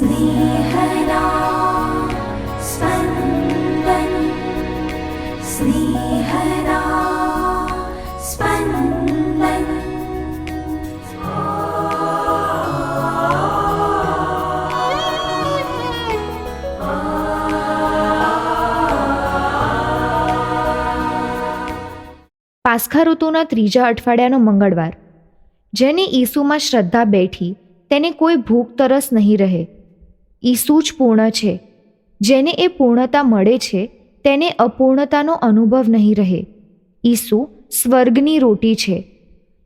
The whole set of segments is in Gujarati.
स्नेहदा स्पन्दन् स्नेहदा स्पन्दन् પાસખા ઋતુના ત્રીજા અઠવાડિયાનો મંગળવાર જેની ઈસુમાં શ્રદ્ધા બેઠી તેને કોઈ ભૂખ તરસ નહીં રહે ઈસુ જ પૂર્ણ છે. જેને એ પૂર્ણતા મળે છે તેને અપૂર્ણતાનો અનુભવ નહીં રહે. ઈસુ સ્વર્ગની રોટી છે.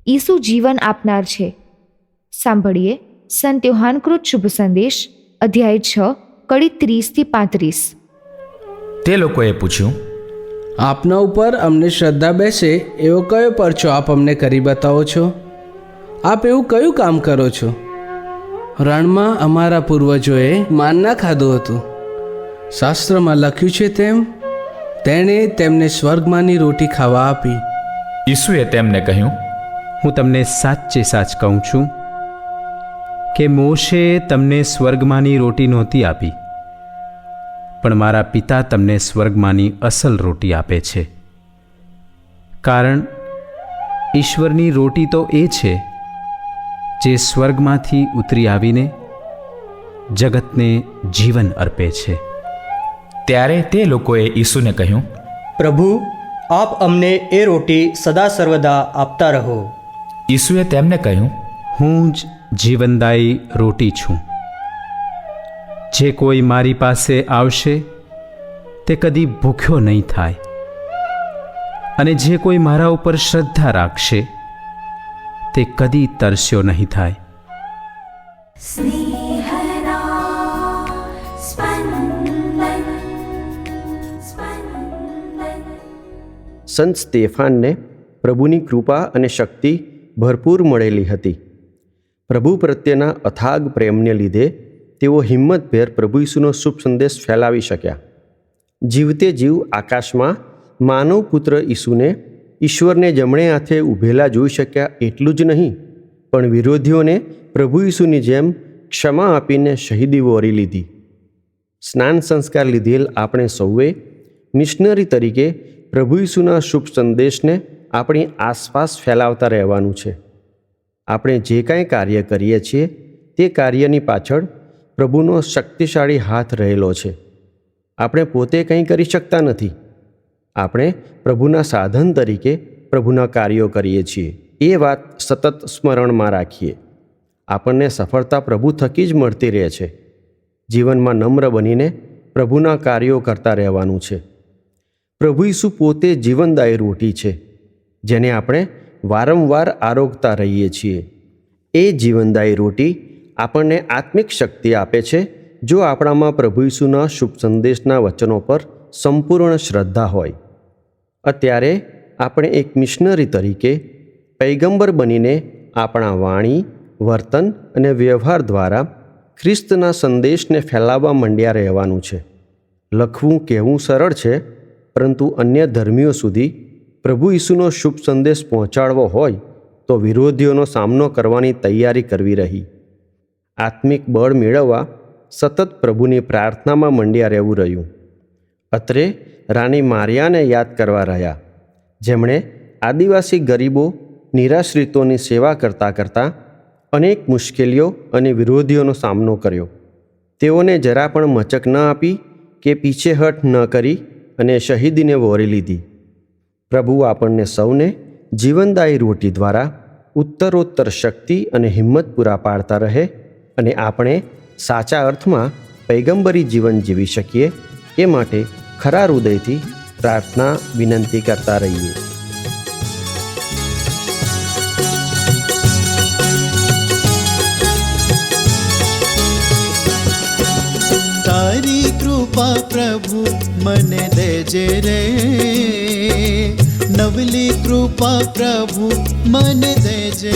ઈસુ જીવન આપનાર છે. સાંભળીએ સંત યોહાનકૃત શુભ સંદેશ અધ્યાય છ કડી ત્રીસથી પાંત્રીસ. તે લોકોએ પૂછ્યું આપના ઉપર અમને શ્રદ્ધા બેસે એવો કયો પરચો આપ અમને કરી બતાવો છો? આપ એવું કયું કામ કરો છો? રણમાં અમારા પૂર્વજોએ માનના ખાધું હતું. શાસ્ત્રમાં લખ્યું છે તેમ તેણે તેમને સ્વર્ગમાંની રોટી ખાવા આપી. ઈસુએ તેમને કહ્યું હું તમને સાચે સાચ કહું છું કે મોશે તમને સ્વર્ગમાંની રોટી નહોતી આપી પણ મારા પિતા તમને સ્વર્ગમાંની અસલ રોટી આપે છે. કારણ ઈશ્વરની રોટી તો એ છે જે સ્વર્ગમાંથી ઉતરી આવીને જગતને જીવન અર્પે છે. ત્યારે તે લોકોએ ઈસુને કહ્યું પ્રભુ આપ અમને એ રોટી સદા સર્વદા આપતા રહો. ઈસુએ તેમને કહ્યું હું જ જીવનદાયી રોટી છું. જે કોઈ મારી પાસે આવશે તે કદી ભૂખ્યો નહીં થાય. અને જે કોઈ મારા ઉપર શ્રદ્ધા રાખશે તે કદી તરસ્યો નહીં થાય. સંત સ્ટેફાનને પ્રભુની કૃપા અને શક્તિ ભરપૂર મળેલી હતી. પ્રભુ પ્રત્યેના અથાગ પ્રેમને લીધે તેઓ હિંમતભેર પ્રભુ ઈસુનો શુભ સંદેશ ફેલાવી શક્યા. જીવતે જીવ આકાશમાં માનવ પુત્ર ઈસુને ઈશ્વરને જમણે હાથે ઊભેલા જોઈ શક્યા એટલું જ નહીં, પણ વિરોધીઓને પ્રભુ ઈસુની જેમ ક્ષમા આપીને શહીદી વોરી લીધી. સ્નાન સંસ્કાર લીધેલ આપણે સૌએ મિશનરી તરીકે પ્રભુ ઈસુના શુભ સંદેશને આપણી આસપાસ ફેલાવતા રહેવાનું છે. આપણે જે કાંઈ કાર્ય કરીએ છીએ, તે કાર્યની પાછળ પ્રભુનો શક્તિશાળી હાથ રહેલો છે. આપણે પોતે કંઈ કરી શકતા નથી. આપણે પ્રભુના સાધન તરીકે પ્રભુના કાર્યો કરીએ છીએ. એ વાત સતત સ્મરણમાં રાખીએ. આપણને સફળતા પ્રભુ થકી જ મળતી રહે છે. જીવનમાં નમ્ર બનીને પ્રભુના કાર્યો કરતા રહેવાનું છે. પ્રભુ ઈસુ પોતે જીવનદાયી રોટી છે, જેને આપણે વારંવાર આરોગતા રહીએ છીએ. એ જીવનદાયી રોટી આપણને આત્મિક શક્તિ આપે છે, જો આપણામાં પ્રભુ ઈસુના શુભ સંદેશના વચનો પર સંપૂર્ણ શ્રદ્ધા હોય. અત્યારે આપણે એક મિશનરી તરીકે પૈગંબર બનીને આપણા વાણી, વર્તન અને વ્યવહાર દ્વારા ખ્રિસ્તના સંદેશને ફેલાવવા માંડ્યા રહેવાનું છે. લખવું, કહેવું સરળ છે, પરંતુ અન્ય ધર્મીઓ સુધી પ્રભુ ઈસુનો શુભ સંદેશ પહોંચાડવો હોય તો વિરોધીઓનો સામનો કરવાની તૈયારી કરવી રહી. આત્મિક બળ મેળવવા સતત પ્રભુની પ્રાર્થનામાં મંડ્યા રહેવું રહ્યું. અત્રે રાણી મારિયાને યાદ કરવા રહ્યા. જેમણે આદિવાસી ગરીબો નિરાશ્રિતોની સેવા કરતાં કરતાં અનેક મુશ્કેલીઓ અને વિરોધીઓનો સામનો કર્યો. તેઓને જરા પણ મચક ન આપી કે પીછેહટ ન કરી અને શહીદીને વોરી લીધી. પ્રભુ આપણને સૌને જીવનદાયી રોટી દ્વારા ઉત્તરોત્તર શક્તિ અને હિંમત પૂરા પાડતા રહે અને આપણે સાચા અર્થમાં પૈગંબરી જીવન જીવી શકીએ એ માટે ખરા હૃદયથી પ્રાર્થના વિનંતી કરતા રહીએ તારી કૃપા પ્રભુ મને દેજે રે નવલી કૃપા પ્રભુ મને દેજે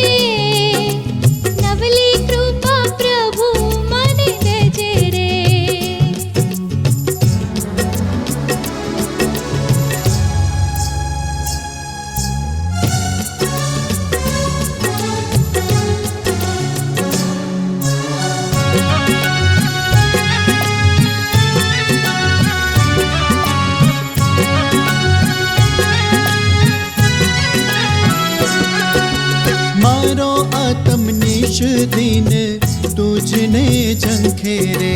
આત્મનિશ દિન તુજને ઝંખે રે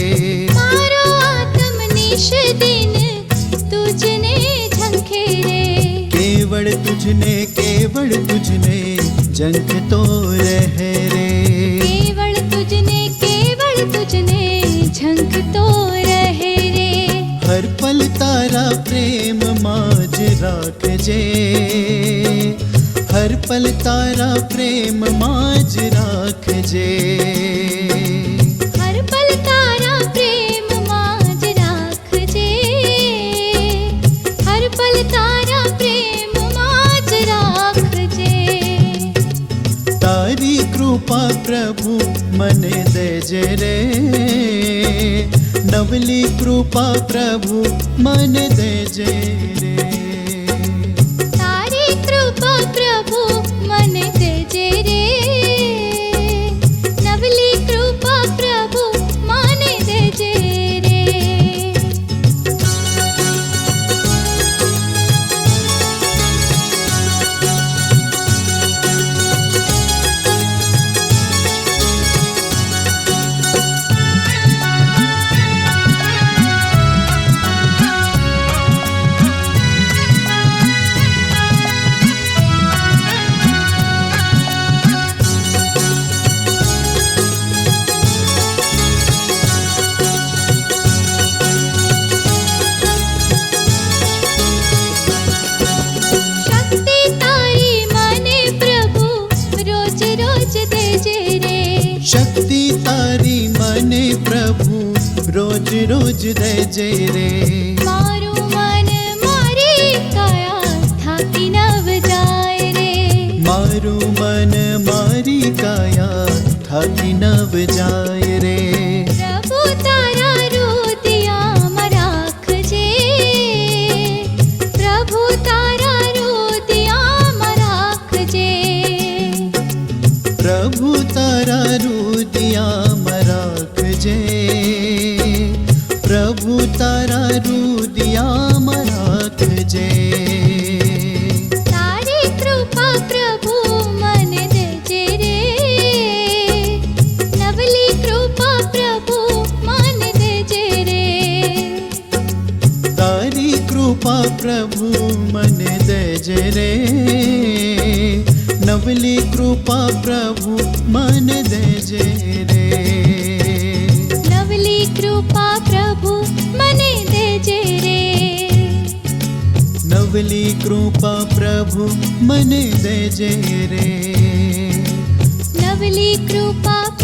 મારો આત્મનિશ દિન તુજને ઝંખે રે કેવળ તુજને કેવળ તુજને ઝંખતો રહે રે કેવળ તુજને કેવળ તુજને ઝંખતો રહે રે હર પલ તારા પ્રેમમાં જ રાખજે હર પલ તારા પ્રેમમાં જ રાખજે હર પલ તારા પ્રેમમાં જ રાખજે હર પલ તારા પ્રેમમાં જ રાખજે તારી કૃપા પ્રભુ મને દેજે રે નવલી કૃપા પ્રભુ મને દેજે રે શક્તિ તારી મને પ્રભુ રોજ રોજ દેજે રે. મારું મન મારી કાયા થાકી નવ જાય રે. મારું મન મારી કાયા થાકી નવ જાય રે. તારા રુદિયામાં રાખજે તારી કૃપા પ્રભુ મને દેજે રે નવલી કૃપા પ્રભુ મને દેજે રે તારી કૃપા પ્રભુ મને દેજે રે નવલી કૃપા પ્રભુ મને દેજે નવલી કૃપા પ્રભુ મને દેજે રે. નવલી કૃપા